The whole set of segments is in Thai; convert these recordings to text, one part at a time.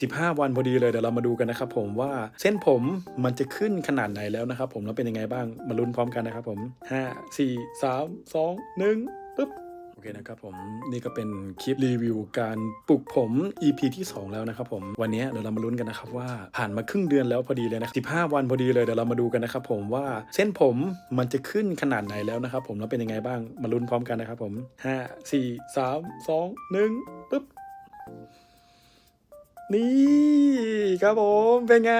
15 วันพอดีเลยเดี๋ยวเรามาดูกันนะครับผมว่าเส้นผมมันจะขึ้นขนาดไหนแล้วนะครับผมแล้วเป็นยังไงบ้างมาลุ้นพร้อมกันนะครับผม 5 4 3 2 1ปึ๊บโอเคนะครับผมนี่ก็เป็นคลิปรีวิวการปลุกผม EP ที่ 2 แล้วนะครับผมวันนี้เดี๋ยวเรามาลุ้นกันนะครับว่าผ่านมาครึ่งเดือนแล้วพอดีเลยนะ15 วันพอดีเลยเดี๋ยวเรามาดูกันนะครับผมว่าเส้นผมมันจะขึ้นขนาดไหนแล้วนะครับผมแล้วเป็นยังไงบ้างมาลุ้นพร้อมกันนะครับผม 5 4 3 2 1ปึ๊บ นี่ ครับผม เป็นไง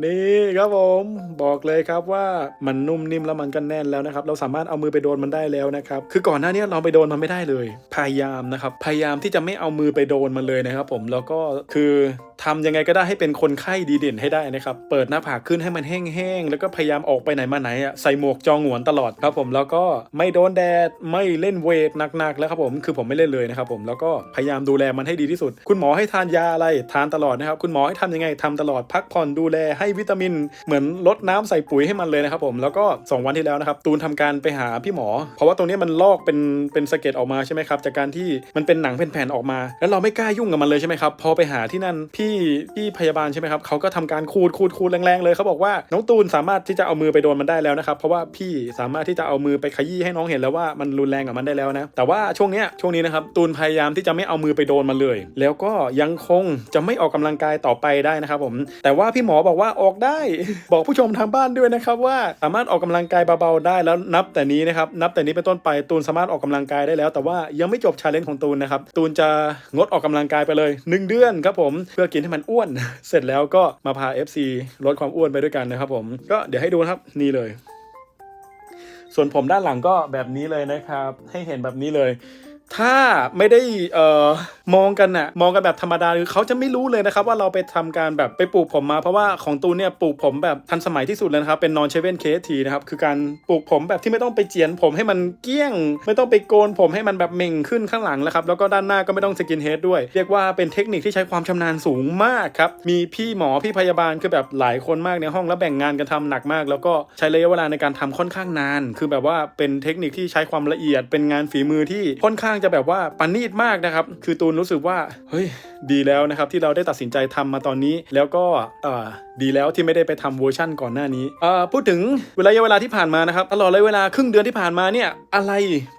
นี่ครับผมบอกเลยครับว่ามันนุ่มนิ่มแล้วมันก็แน่นแล้วนะครับเราสามารถเอามือไปโดนมันได้แล้วนะครับคือก่อนหน้านี้เราไปโดนมันไม่ได้เลย พยายามนะครับพยายามที่จะไม่เอามือไปโดนมันเลยนะครับ ผมแล้วก็คือทำยังไงก็ได้ให้เป็นคนไข้ดีเด่นให้ได้นะครับเปิดหน้าผากขึ้นให้มันแห้งๆแล้วก็พยายามออกไปไหนมาไหนอะใส่หมวกจองหวนตลอดครับผมแล้วก็ไม่โดนแดดไม่เล่นเวทหนักๆแล้วครับผมคือผมไม่เล่นเลยนะครับผมแล้วก็พยายามดูแลมันให้ดีที่สุด คุณหมอให้ทานยาอะไรทานตลอดนะครับคุณหมอให้ทำยังไงทำตลอดพักผ่อนดูแลใให้วิตามิน เหมือนลดน้ำใส่ปุ๋ยให้มันเลยนะครับผมแล้วก็ 2 วันที่แล้วนะครับตูนทำการไปหาพี่หมอ เพราะว่าตรงนี้มันลอกเป็นเป็นสะเก็ดออกมาใช่ไหมครับจากการที่มันเป็นหนังแผ่นๆออกมา แล้วเราไม่กล้ายุ่งกับมันเลยใช่ไหมครับพอไปหาที่นั่นพี่พี่พยาบาลใช่ไหมครับเขาก็ทำการขูดขูดขูดแรงๆเลยเขาบอกว่าน้องตูนสามารถที่จะเอามือไปโดนมันได้แล้วนะครับเพราะว่าพี่สามารถที่จะเอามือไปขยี้ให้น้องเห็นแล้วว่ามันรุนแรงกับมันได้แล้วนะแต่ว่าช่วงเนี้ยช่วงนี้นะครับตูนพยายามที่จะไม่เอามือไปโดนมันเลย แล้วก็ยังคงจะไม่ออกกำลังกายต่อไปได้นะครับผมแต่ว่าพี่หมอบอกว่าออกได้ บอกผู้ชมทางบ้านด้วยนะครับว่าสามารถออกกำลังกายเบาๆได้แล้วนับแต่นี้นะครับนับแต่นี้เป็นต้นไปตูนสามารถออกกำลังกายได้แล้ว แต่ว่ายังไม่จบชาเลนจ์ของตูนนะครับตูนจะงดออกกำลังกายไปเลย 1 เดือนครับผมเพื่อกินให้มันอ้วน เสร็จแล้วก็มาพา FC ลดความอ้วนไปด้วยกันนะครับผมก็เดี๋ยวให้ดูครับนี่เลย ส่วนผมด้านหลังก็แบบนี้เลยนะครับ ให้เห็นแบบนี้เลย ถ้าไม่ได้เอ่อมองกันน่ะมองกันแบบธรรมดาคือเขาจะไม่รู้เลยนะครับว่าเราไปทำการแบบไปปลูกผมมา เพราะว่าของตูนเนี่ยปลูกผมแบบทันสมัยที่สุดเลยนะครับเป็นนอนเชเว่นเคทีนะครับคือการปลูกผมแบบที่ไม่ต้องไปเจียนผมให้มันเกี้ยง ไม่ต้องไปโกนผมให้มันแบบเม่งขึ้นข้างหลังแล้วครับแล้วก็ด้านหน้าก็ไม่ต้องสกินเฮดด้วย เรียกว่าเป็นเทคนิคที่ใช้ความชำนาญสูงมากครับมีพี่หมอพี่พยาบาลคือแบบหลายคนมากในห้องแล้วแบ่งงานกันทำหนักมาก แล้วก็ใช้ระยะเวลาในการทำค่อนข้างนาน คือแบบว่าเป็นเทคนิคที่ใช้ความละเอียดเป็นงานฝีมือที่ค่อนข้างจะแบบว่าปณีตมากนะครับ คือตูนรู้สึกว่า เฮ้ย ดีแล้วนะครับ ที่เราได้ตัดสินใจทำมาตอนนี้ แล้วก็เอ่อดีแล้วที่ไม่ได้ไปทำเวอร์ชั่นก่อนหน้านี้เอ่อพูดถึงระยะเวลาที่ผ่านมานะครับ ตลอดระยะเวลาครึ่งเดือนที่ผ่านมาเนี่ย อะไร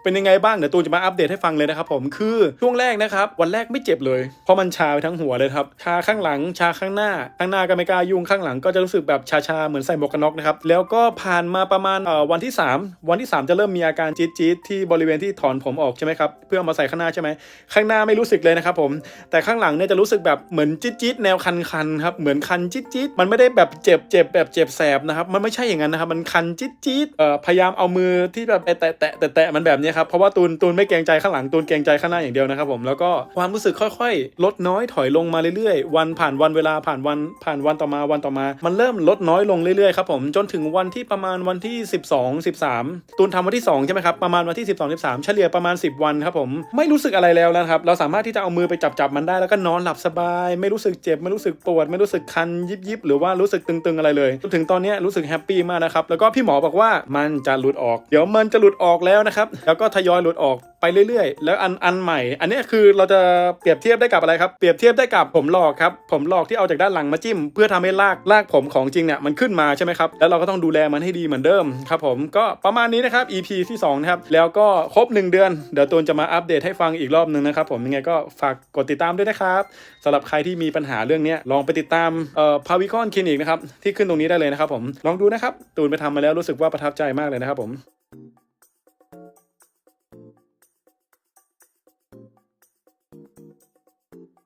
เป็นยังไงบ้าง เดี๋ยวตูนจะมาอัปเดตให้ฟังเลยนะครับผม คือช่วงแรกนะครับ วันแรกไม่เจ็บเลย เพราะมันชาไปทั้งหัวเลยครับ ชาข้างหลัง ชาข้างหน้า ข้างหน้าก็ไม่กล้ายุ่ง ข้างหลังก็จะรู้สึกแบบชาๆ เหมือนใส่หมวกกันน็อกนะครับ แล้วก็ผ่านมาประมาณเอ่อวันที่ 3 วันที่ 3 จะเริ่มมีอาการจี๊ดจี๊ดๆที่บริเวณที่ถอนผมออกใช่ไหมครับพื่อเอามาใส่ข้างหน้าใช่ไหมข้างหน้าไม่รู้สึกเลยนะครับผมแต่ข้างหลังเนี่ยจะรู้สึกแบบเหมือนจี๊ดจี๊ดๆแนวคันๆครับเหมือนคันจี๊ดจี๊ดๆมันไม่ได้แบบเจ็บเจ็บแบบเจ็บแสบนะครับมันไม่ใช่อย่างนั้นนะครับมันคันจี๊ดจี๊ดๆเอ่อพยายามเอามือที่แบบแตะแตะแตะแตะมันแบบนี้ครับเพราะว่าตูนตูนไม่เกรงใจข้างหลังตูนเกรงใจข้างหน้าอย่างเดียวนะครับผมแล้วก็ความรู้สึกค่อยๆ ลดน้อยถอยลงมาเรื่อยๆ วันผ่านวันเวลาผ่านวันผ่านวันต่อมาวันต่อมา มันเริ่มลดน้อยลงเรื่อยๆครับผมจนถึงวันที่ประมาณวันที่ 12 13 ตูนทำวันที่2ใช่ไหมครับประมาณวันที่ 12 13 เฉลี่ยประมาณ 10 วันครับผมไม่รู้สึกอะไรแล้วนะครับ เราสามารถที่จะเอามือไปจับจับมันได้แล้วก็นอนหลับสบาย ไม่รู้สึกเจ็บ ไม่รู้สึกปวด ไม่รู้สึกคันยิบยิบหรือว่ารู้สึกตึงๆอะไรเลยจนถึงตอนนี้รู้สึกแฮปปี้มากนะครับแล้วก็พี่หมอบอกว่ามันจะหลุดออก เดี๋ยวมันจะหลุดออกแล้วนะครับแล้วก็ทยอยหลุดออก ไปเรื่อยๆ แล้วอันอันใหม่ อันนี้คือเราจะเปรียบเทียบได้กับอะไรครับ เปรียบเทียบได้กับผมหลอกครับ ผมหลอกที่เอาจากด้านหลังมาจิ้ม เพื่อทำให้ลากลากผมของจริงเนี่ยมันขึ้นมาใช่ไหมครับ แล้วเราก็ต้องดูแลมันให้ดีเหมือนเดิมครับผม ก็ประมาณนี้นะครับ EP ที่2นะครับ แล้วก็ครบ 1 เดือน เดี๋ยวตูนจะมาอัปเดตให้ฟังอีกรอบหนึ่งนะครับผม ยังไงก็ฝากกดติดตามด้วยนะครับสำหรับใครที่มีปัญหาเรื่องนี้ลองไปติดตามเอ่อพาวิคอนคลินิกนะครับที่ขึ้นตรงนี้ได้เลยนะครับผมลองดูนะครับตูนไปทำมาแล้วรู้สึกว่าประทับใจมากเลยนะครับผม